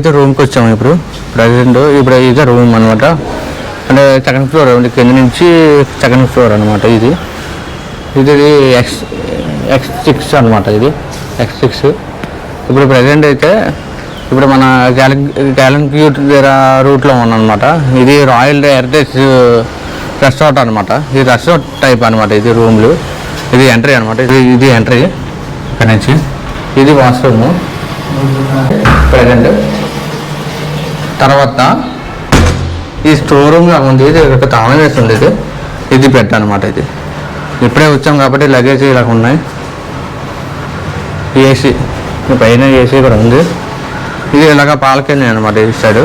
అయితే రూమ్కి వచ్చాము ఇప్పుడు. ప్రజెంట్ ఇప్పుడు ఇదే రూమ్ అనమాట అంటే సెకండ్ ఫ్లోర్ ఉంది కింద నుంచి సెకండ్ ఫ్లోర్ అనమాట ఇది. ఇది ఎక్స్ ఎక్స్ సిక్స్ అనమాట ఇది. X six. ఇప్పుడు ప్రజెంట్ అయితే ఇప్పుడు మన క్యాలన్ క్యాలన్క్యూట్ దగ్గర రూట్లో ఉన్నానమాట ఇది రాయల్ హెరిటేజ్ రెస్టారెంట్ అనమాట ఇది రెస్టారెంట్ టైప్ అనమాట ఇది రూమ్లు. ఇది ఎంట్రీ అనమాట ఇది ఇది ఎంట్రీ. ఇక్కడ నుంచి. ఇది వాష్రూమ్. ప్రజెంట్. తర్వాత ఈ స్టోర్ రూమ్ లాగా ఉంది ఇది ఒక తాళం వేసి ఉంది ఇది ఇది బెడ్ అనమాట ఇది. ఇప్పుడే వచ్చాం కాబట్టి లగేజ్ ఇలా ఉన్నాయి. ఏసీ పైన ఏసీ కూడా ఉంది. ఇది ఇలాగ బాల్కనీ అనమాట ఈ సైడ్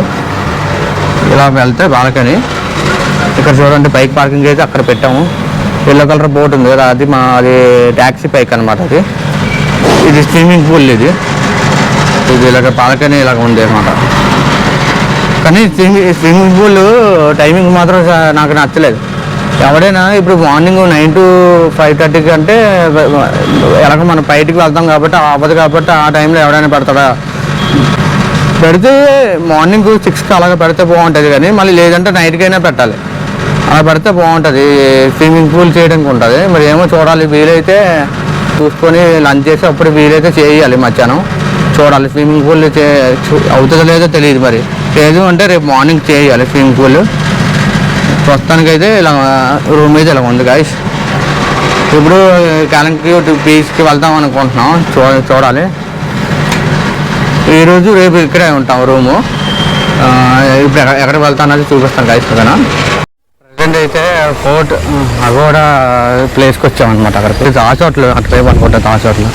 ఇలా వెళ్తే బాల్కనీ. ఇక్కడ చూడండి బైక్ పార్కింగ్ అయితే అక్కడ పెట్టాము. ఎల్లో కలర్ బోట్ ఉంది కదా అది మా అది ట్యాక్సీ బైక్ అనమాట అది. ఇది స్విమ్మింగ్ పూల్ ఇది. ఇది ఇలాగ బాల్కనీ ఇలాగ ఉంది అనమాట కానీ స్విమ్మింగ్ స్విమ్మింగ్ పూల్ టైమింగ్ మాత్రం నాకు నచ్చలేదు. ఎవడైనా ఇప్పుడు మార్నింగ్ నైన్ టు ఫైవ్ థర్టీకి అంటే ఎలాగ మనం బయటికి వెళ్తాం కాబట్టి అవ్వదు కాబట్టి ఆ టైంలో ఎవడైనా పెడతాడా? పెడితే మార్నింగ్ సిక్స్కి అలాగ పెడితే బాగుంటుంది కానీ మళ్ళీ లేదంటే నైట్కైనా పెట్టాలి. అలా పెడితే బాగుంటుంది. స్విమ్మింగ్ పూల్ చేయడానికి ఉంటుంది. మరి ఏమో చూడాలి. వీలైతే చూసుకొని లంచ్ చేసి అప్పుడు వీలైతే చేయాలి మధ్యాహ్నం. చూడాలి. స్విమ్మింగ్ పూల్ చే చూ- అవుతుందో లేదో తెలియదు మరి. లేదు అంటే రేపు మార్నింగ్ చేయాలి స్విమ్మింగ్ పూల్. ప్రస్తుతానికైతే ఇలా రూమ్ అయితే ఇలా ఉంది గాయస్ ఇప్పుడు కాలంకి బీచ్కి వెళ్దాం అనుకుంటున్నాం. చూ చూడాలి. ఈరోజు రేపు ఇక్కడే ఉంటాం రూము. ఇప్పుడు ఎక్కడ ఎక్కడికి వెళ్తా అన్నది చూపిస్తాను గాయస్ ఓకేనా ప్రజెంట్ అయితే ఫోర్ట్ అగోడా ప్లేస్కి వచ్చామన్నమాట అక్కడ దాచోట్లు అక్కడ రేపు అనుకుంటా దాచోట్లు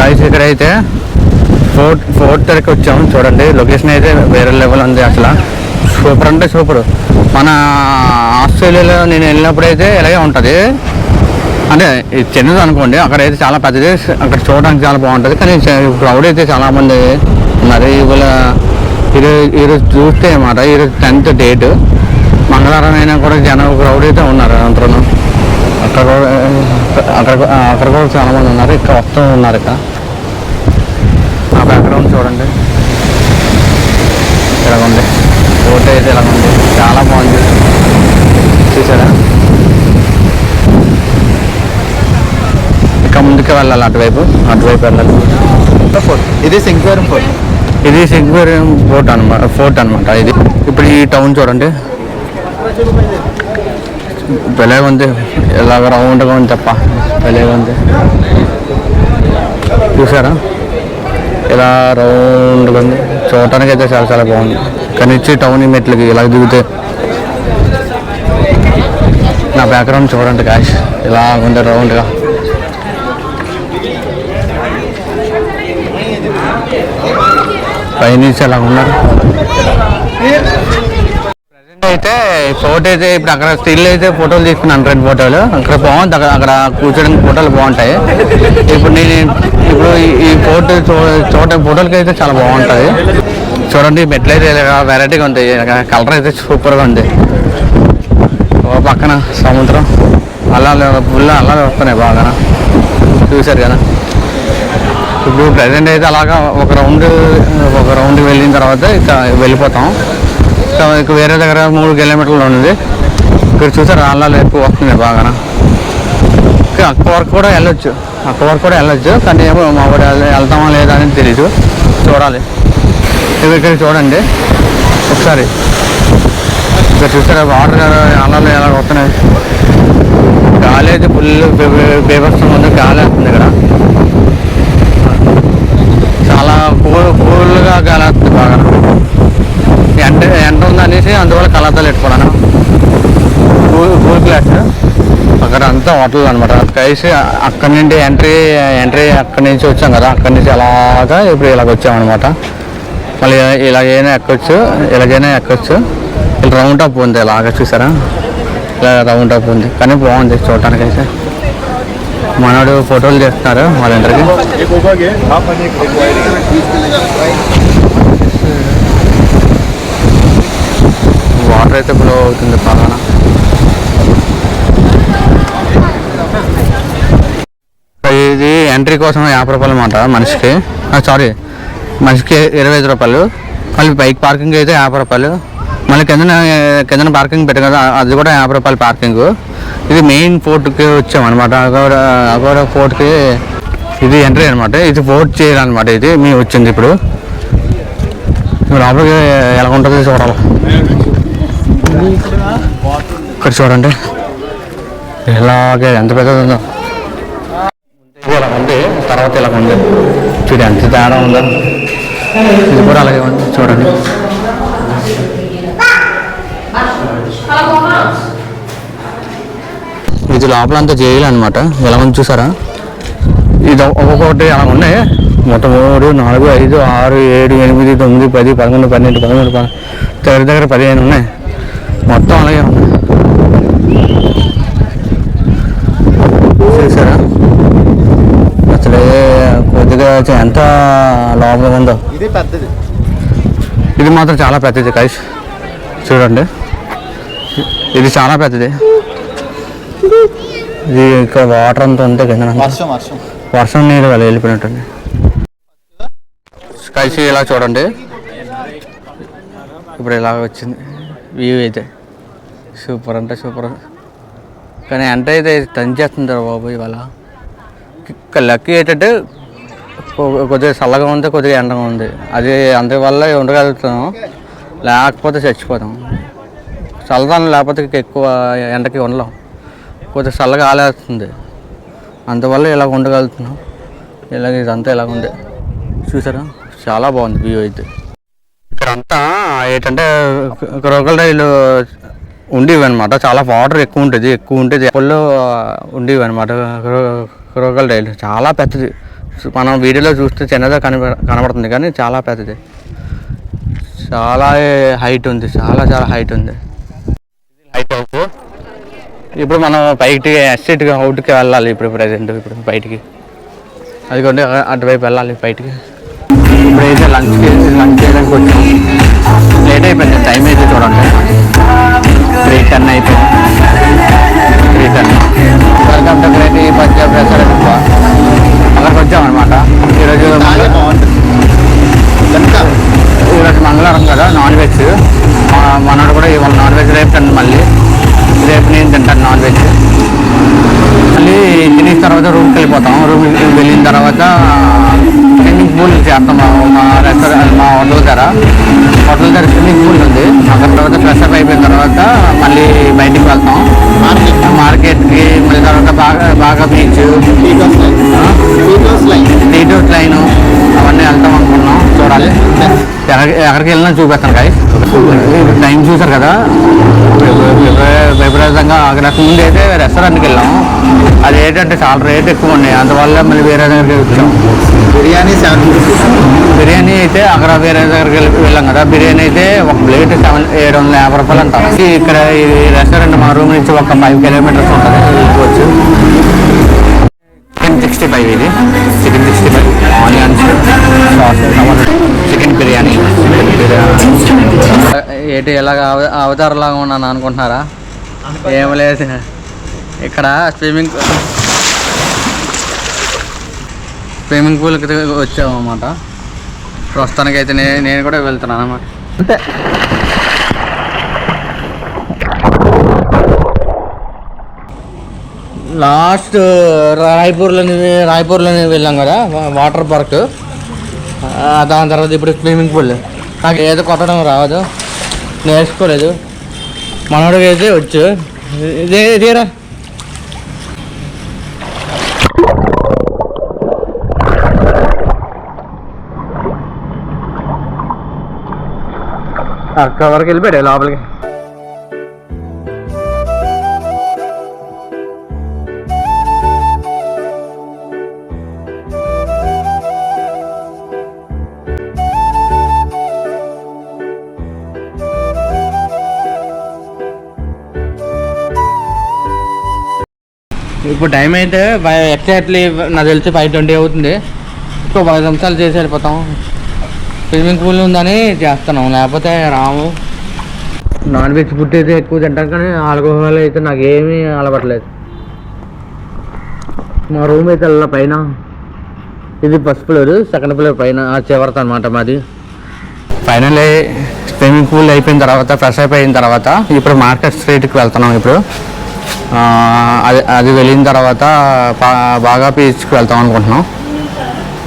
గాయస్ ఇక్కడైతే ఫోర్ట్ ఫోర్త్ దగ్గరికి వచ్చాము చూడండి. లొకేషన్ అయితే వేరే లెవెల్ ఉంది అసలు. సూపర్ అంటే సూపర్. మన ఆస్ట్రేలియాలో నేను వెళ్ళినప్పుడు అయితే ఇలాగే ఉంటుంది. అంటే ఇది చిన్నది అనుకోండి అక్కడైతే చాలా పెద్దది అక్కడ చూడడానికి చాలా బాగుంటుంది. కానీ క్రౌడ్ అయితే చాలామంది ఉన్నారు. ఇవాళ ఈరోజు ఈరోజు చూస్తే అన్నమాట. ఈరోజు టెన్త్ డేట్ మంగళవారం అయినా కూడా జనం క్రౌడ్ అయితే ఉన్నారు అందరూ. అక్కడ కూడా అక్కడ అక్కడ కూడా చాలామంది ఉన్నారు. ఇక్కడ వస్తూ ఉన్నారు ఇక్కడ చూడండి. ఇలా ఉంది ఫోటో అయితే ఇలా ఉంది చాలా బాగుంది. చూసారా? ఇంకా ముందుకే వెళ్ళాలి అటువైపు. అటువైపు వెళ్ళాలి. ఫోర్ట్ ఇది సింక్వేరం ఫోర్ట్ ఇది సిగ్వేరియం ఫోర్ట్ అనమాట ఫోర్ట్ అనమాట ఇది. ఇప్పుడు ఈ టౌన్ చూడండి. భలే ఉంది ఇలాగ రౌండ్గా ఉంది తప్ప. భలే ఉంది చూసారా? ఇలా రౌండ్గా ఉంది. చూడటానికి అయితే చాలా చాలా బాగుంది. కానీ ఇచ్చి టౌన్ ఈ మెట్లకి ఇలా దిగితే నా బ్యాక్గ్రౌండ్ చూడండి కాష్ ఇలా ఉంది రౌండ్గా. పైనుంచి అలా ఉన్నారు. అయితే ఫోటో అయితే ఇప్పుడు అక్కడ స్టిల్ అయితే ఫోటోలు తీసుకున్నాను రెండు ఫోటోలు. అక్కడ బాగుంది అక్కడ అక్కడ కూర్చోడానికి ఫోటోలు బాగుంటాయి. ఇప్పుడు నేను ఇప్పుడు ఈ- ఫోటో చూ చూడడానికి ఫోటోలకి అయితే చాలా బాగుంటుంది చూడండి మెట్లు అయితే వెరైటీగా ఉంది కలర్ అయితే సూపర్గా ఉంది. ఓ పక్కన సముద్రం. అలా ఫుల్ అలా వస్తున్నాయి బాగా. చూశారు కదా? ఇప్పుడు ప్రజెంట్ అయితే అలాగా ఒక రౌండ్ ఒక రౌండ్ వెళ్ళిన తర్వాత ఇక వెళ్ళిపోతాం. వేరే దగ్గర మూడు కిలోమీటర్లు ఉంది ఇక్కడ చూసారు రాళ్ళలో ఎక్కువ వస్తున్నాయి బాగా అక్క వరకు కూడా వెళ్ళొచ్చు. అక్క వరకు కూడా వెళ్ళొచ్చు కానీ ఏమో మా వాడు వెళ్తామా లేదా అని తెలీదు. చూడాలి. ఇక్కడ చూడండి. ఒకసారి. ఇక్కడ చూసారా వాటర్ అల్లాలు ఎలా వస్తున్నాయి గాలి అయితే ఫుల్ బీభత్సం ఉంది గాలి వస్తుంది ఇక్కడ. చాలా కూల్ కూల్గా గాలేస్తుంది బాగా ఎండ ఎండ ఉందనేసి అందువల్ల కలతలు పెట్టుకున్నాను. కూల్ క్లాస్ అక్కడ అంతా హోటల్ అనమాట కలిసి అక్కడి నుండి ఎంట్రీ ఎంట్రీ అక్కడి నుంచి వచ్చాం కదా. అక్కడి నుంచి అలాగా ఇప్పుడు ఇలాగ వచ్చామన్నమాట మళ్ళీ ఇలాగైనా ఎక్కొచ్చు ఇలాగైనా ఎక్కొచ్చు. ఇలా రౌండ్ అప్ ఉంది ఇలాగ చూసారా? ఇలా రౌండ్ అప్ ఉంది. కానీ బాగుంది చూడటానికి అయితే. మనోడు ఫోటోలు చేస్తున్నారు వాళ్ళందరికీ. ఇప్పుడైతే గ్లో అవుతుంది పాలన. ఇది ఎంట్రీ కోసం యాభై రూపాయలు అన్నమాట మనిషికి. సారీ మనిషికి ఇరవై ఐదు రూపాయలు. మళ్ళీ బైక్ పార్కింగ్ అయితే యాభై రూపాయలు. మళ్ళీ కింద కింద పార్కింగ్ పెట్టారు కదా అది కూడా యాభై రూపాయలు పార్కింగ్ ఇది మెయిన్ ఫోర్ట్కి వచ్చామన్నమాట. అగౌర ఫోర్ట్కి ఇది ఎంట్రీ అనమాట ఇది ఫోర్ట్ చేయాలన్నమాట ఇది. మేము వచ్చింది ఇప్పుడు. లోపలికి ఎలా ఉంటుందో చూడాలి. ఇక్కడ చూడండి. ఇలాగే ఎంత పెద్దది ఉందో ఇలా ఉంది తర్వాత ఇలా ఉంది. చూడు ఎంత తేడా ఉందో. ఇది కూడా అలాగే ఉంది చూడండి. ఇది లోపల అంతా జైలు అనమాట ఎలా ఉంది చూసారా? ఇది ఒక్కొక్కటి అలా ఉన్నాయి. మొత్తం మూడు నాలుగు ఐదు ఆరు ఏడు ఎనిమిది తొమ్మిది పది పదకొండు పన్నెండు పదమూడు దగ్గర దగ్గర పదిహేను ఉన్నాయి. మొత్తం అలాగే ఉన్నాయి చూసారా? అసలు కొద్దిగా ఎంత లోపల ఉందో. ఇది పెద్దది. ఇది మాత్రం చాలా పెద్దది కైస్ చూడండి. ఇది చాలా పెద్దది. ఇది ఇక్కడ వాటర్ అంతా ఉంటే కింద వర్షం నీరు వెళ్ళి వెళ్ళిపోయినట్టుంది. కలిసి ఇలా చూడండి. ఇప్పుడు ఇలా వచ్చింది. వ్యూ అయితే. సూపర్ అంటే సూపర్. కానీ ఎంట అయితే తంచేస్తుంది రా బాబు ఇవాళ. ఇక్కడ లక్కీ ఏంటంటే కొద్దిగా చల్లగా ఉంది కొద్దిగా ఎండగా ఉంది. అది అందువల్ల ఉండగలుగుతాం లేకపోతే చచ్చిపోతాం. చల్లదనం లేకపోతే ఎక్కువ ఎండకి ఉండలేం. కొద్దిగా చల్లగా ఆలేస్తుంది. అందువల్ల ఇలా ఉండగలుగుతున్నాం. ఇలాగ ఇదంతా ఇలా ఉంది. చూసారా? చాలా బాగుంది వ్యూ అయితే. ఇక్కడంతా ఏంటంటే క్రోకల్ రైలు ఉండేవి అనమాట చాలా వాటర్ ఎక్కువ ఉంటుంది ఎక్కువ ఉంటుంది పొల్లో ఉండేవి అనమాట క్రోకల్ రైలు. చాలా పెద్దది. మనం వీడియోలో చూస్తే చిన్నదే కనబ కనబడుతుంది కానీ చాలా పెద్దది. చాలా హైట్ ఉంది. చాలా చాలా హైట్ ఉంది. హైట్ అవుపు ఇప్పుడు మనం పైకి ఎస్టేట్గా అవుట్కి వెళ్ళాలి ఇప్పుడు ప్రజెంట్. ఇప్పుడు బయటికి. అదిగోండి అటువైపు వెళ్ళాలి బయటికి. ఇప్పుడైతే లంచ్కి లంచ్ చేయడానికి వచ్చాం. లేట్ అయిపోయింది. టైం అయితే చూడండి. రిటర్న్ టెన్ అయిపోయింది వెళ్ళినా చూపిస్తాను కాయ టైం చూసారు కదా? విప- విపరీతంగా అక్కడ ముందు అయితే రెస్టారెంట్కి వెళ్ళాం. అది ఏంటంటే చాలా రేట్ ఎక్కువ ఉన్నాయి. అందువల్ల మళ్ళీ వేరే దగ్గరికి వచ్చాం. బిర్యానీ సెవెన్ బిర్యానీ అయితే అక్కడ వేరే దగ్గరికి వెళ్ళి వెళ్ళాం కదా. బిర్యానీ అయితే ఒక ప్లేట్ సెవెన్ ఏడు వందల యాభై రూపాయలు అంటారు ఇక్కడ ఈ రెస్టారెంట్ మా రూమ్ నుంచి ఒక ఫైవ్ కిలోమీటర్స్ ఉంటుంది. వెళ్ళిపోవచ్చు చికెన్ సిక్స్టీ ఫైవ్ ఇది. Chicken sixty five onions sauce chicken biryani ఏంటి ఎలాగ అవ అవతారలాగా ఉన్నాను అనుకుంటున్నారా? ఏం లేదు. ఇక్కడ స్విమ్మింగ్ స్విమ్మింగ్ పూల్కి వచ్చాము అన్నమాట ప్రస్తుతానికి అయితే నేను నేను కూడా వెళ్తున్నాను అన్నమాట. అంతే లాస్ట్ రాయపూర్లో రాయ్పూర్లోని వెళ్ళాం కదా వాటర్ పార్క్. దాని తర్వాత ఇప్పుడు స్విమ్మింగ్ పూల్. నాకు ఏదో కొట్టడం రాదు. నేర్చుకోలేదు. మనోడికి అయితే వచ్చు. ఇదే తీరా? అక్కడ వరకు వెళ్ళిపోయాడు లోపలికి. ఇప్పుడు టైం అయితే ఎగ్జాక్ట్లీ నాకు తెలిసి ఫైవ్ ట్వంటీ అవుతుంది. ఇంకో పది నిమిషాలు చేసి వెళ్ళిపోతాం. స్విమ్మింగ్ పూల్ ఉందని చేస్తున్నాం. లేకపోతే రాము. నాన్ వెజ్ ఫుడ్ అయితే ఎక్కువ తింటాం కానీ ఆల్కహాల్ అయితే నాకు ఏమీ అలవట్లేదు. మా రూమ్ అయితే వెళ్ళా పైన. ఇది ఫస్ట్ ఫ్లోర్ సెకండ్ ఫ్లోర్ పైన. ఆ చివరత అనమాట మాది. ఫైనల్లీ స్విమ్మింగ్ పూల్ అయిపోయిన తర్వాత ఫ్రెష్ అప్ అయిన తర్వాత ఇప్పుడు మార్కెట్ స్ట్రీట్కి వెళ్తున్నాం ఇప్పుడు. అది అది వెళ్ళిన తర్వాత బాగా బీచ్కి వెళ్తాం అనుకుంటున్నాం.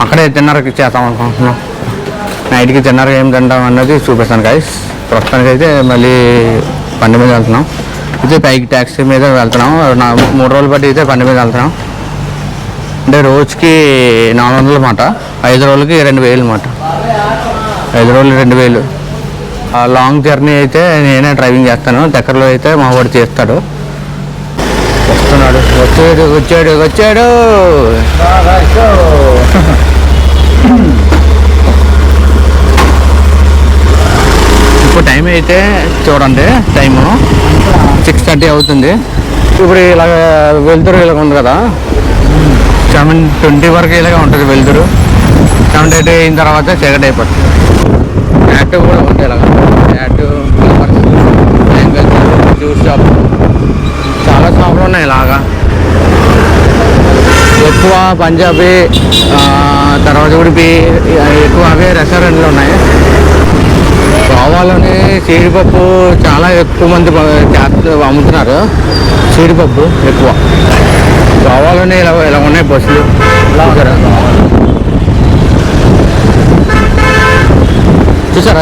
అక్కడే తిన్నరకి చేద్దాం అనుకుంటున్నాం. నైట్కి తిన్నర ఏం తింటాం అన్నది చూపిస్తాను గైస్ ప్రస్తుతానికి అయితే మళ్ళీ బండి మీద వెళ్తున్నాం. అయితే పైకి ట్యాక్సీ మీద వెళ్తున్నాం. నా మూడు రోజులు బట్టి అయితే బండి మీద వెళ్తున్నాం. అంటే రోజుకి నాలుగు వందలు అన్నమాట ఐదు రోజులకి రెండు వేలు అన్నమాట ఐదు రోజులు రెండు వేలు. ఆ లాంగ్ జర్నీ అయితే నేనే డ్రైవింగ్ చేస్తాను. దగ్గరలో అయితే మా వాడు చేస్తాడు. వచ్చాడు వచ్చాడు వచ్చాడు. ఇప్పుడు టైం అయితే చూడండి టైము. సిక్స్ థర్టీ అవుతుంది. ఇప్పుడు ఇలాగ వెళ్తురు ఇలాగ ఉంది కదా. సెవెన్ ట్వంటీ వరకు ఇలాగ ఉంటుంది వెళ్తురు సెవెన్ థర్టీ అయిన తర్వాత చీకటి అయిపోతుంది. యాక్ట్ కూడా ఉంది ఇలాగ. Act juice shop. ఉన్నాయి ఇలాగా ఎక్కువ పంజాబీ తర్వాత ఉడిపి ఎక్కువ అవే రెస్టారెంట్లు ఉన్నాయి. గోవాలోని సీడిపప్పు చాలా ఎక్కువ మంది అమ్ముతున్నారు. సీడిపప్పు ఎక్కువ. గోవాలోనే ఇలా ఇలా ఉన్నాయి బస్సులు. చూసారా? చూసారా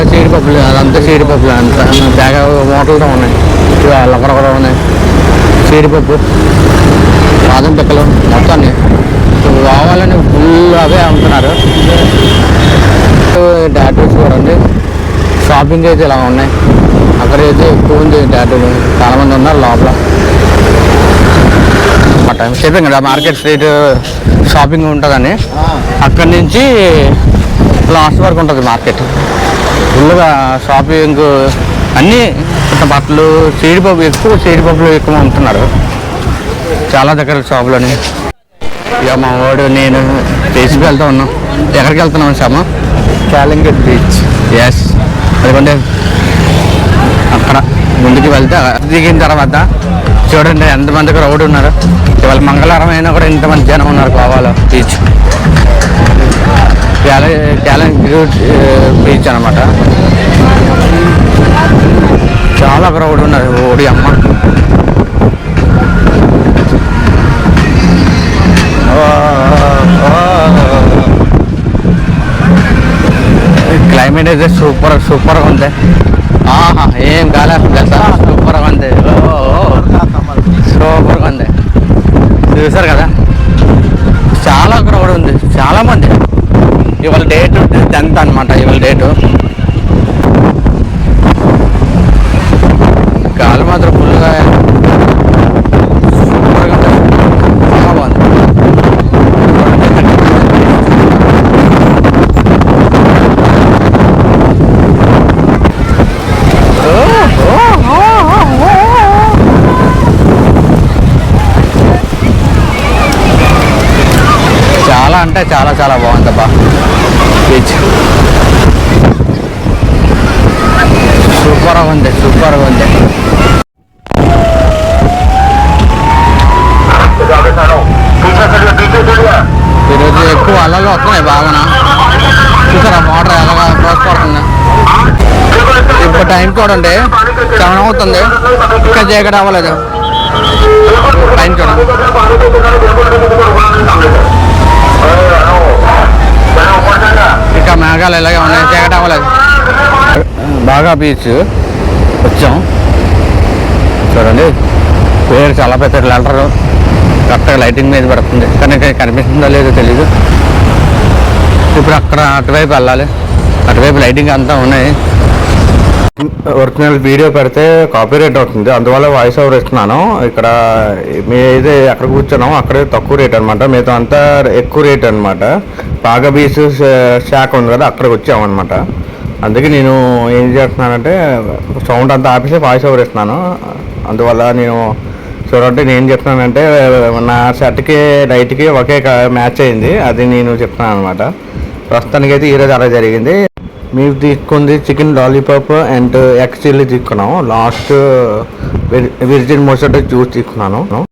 అదంతా సీడిపప్పులు. అంతా బ్యాగ్ మోటలతో ఉన్నాయి. లొకరొకర ఉన్నాయి జీడిపప్పు బాదం పిక్కలు మొత్తాన్ని. కావాలని ఫుల్ అవే అమ్ముతున్నారు. టాటూస్ ఉంది షాపింగ్ అయితే ఇలా ఉన్నాయి. అక్కడ అయితే ఎక్కువ ఉంది టాటూలు చాలా మంది ఉన్నారు లోపల. టైం చెప్పాం కదా మార్కెట్ స్ట్రీట్ షాపింగ్ ఉంటుందని. అక్కడి నుంచి లాస్ట్ వరకు ఉంటుంది మార్కెట్. ఫుల్గా షాపింగ్ అన్నీ బట్టలు జీడిపప్పు ఎక్కువ జీడిపప్పులు ఎక్కువ అమ్ముతున్నారు చాలా దగ్గర షాపులని. ఇక మా వాడు నేను తీసుకు వెళ్తా ఉన్నాం. ఎక్కడికి వెళ్తున్నాం శ్యామ? క్యాలింగట్ బీచ్. ఎస్ అదిగోండి. అక్కడ ముందుకు వెళ్తే దిగిన తర్వాత చూడండి ఎంతమంది క్రౌడ్ ఉన్నారు. ఇవాళ మంగళవారం అయినా కూడా ఇంతమంది జనం ఉన్నారు గోవాలో బీచ్. క్యాలెంట్ బీచ్ అనమాట చాలా క్రౌడ్ ఉన్నారు ఓడి అమ్మ. క్లైమేట్ అయితే సూపర్ సూపర్గా ఉంది. ఆహా ఏం కాలేదు సూపర్గా ఉంది. సూపర్గా ఉంది. చూసారు కదా? చాలా క్రౌడ్ ఉంది చాలామంది ఇవాళ డేట్ టెన్త్ అనమాట ఇవాళ డేటు గాలి మాత్రం ఫుల్గా సూపర్గా ఉంది చాలా బాగుంది చాలా అంటే చాలా చాలా బాగుంది అబ్బా బీచ్ సూపర్గా ఉంది సూపర్గా ఉంది. ఈరోజు ఎక్కువ అలలు వస్తున్నాయి బాగా చూసారా మోటార్ ఎలాగా పోసపడుతుంది ఇప్పుడు టైం చూడండి సెవెన్ అవుతుంది. ఇంకా చీకటి అవ్వలేదు. టైం చూడండి. వెనకాల ఇలాగే ఉన్నాయి. చీకటి అవ్వలేదు బాగా బీచ్ వచ్చాం. చూడండి. పేరు చాలా పెద్ద లెటరు. కరెక్ట్గా లైటింగ్ మీద పడుతుంది. కానీ కనిపిస్తుందో లేదో తెలీదు. ఇప్పుడు అక్కడ అటువైపు వెళ్ళాలి. అటువైపు లైటింగ్ అంతా ఉన్నాయి. ఒరిజినల్ వీడియో పెడితే కాపీరైట్ అవుతుంది. అందువల్ల వాయిస్ ఓవర్ ఇస్తున్నాను. ఇక్కడ మీ అయితే ఎక్కడ కూర్చున్నాం అక్కడే తక్కువ రేట్ అనమాట మిగతా అంతా ఎక్కువ రేట్ అనమాట బాగా బీచ్ శాఖ ఉంది కదా అక్కడికి వచ్చామన్నమాట. అందుకే నేను ఏం చేస్తున్నానంటే సౌండ్ అంతా ఆపేసి వాయిస్ ఓవర్ ఇస్తున్నాను. అందువల్ల నేను చూడండి నేను చెప్తున్నానంటే నా షర్ట్కి లైట్కి ఒకే మ్యాచ్ అయింది. అది నేను చెప్తున్నాను అనమాట ప్రస్తుతానికైతే ఈరోజు అలా జరిగింది. మీరు తీసుకుంది chicken lollipop and egg chilli తీసుకున్నాము. లాస్ట్ విర్జిన్ మోసట్ జ్యూస్ తీసుకున్నాను.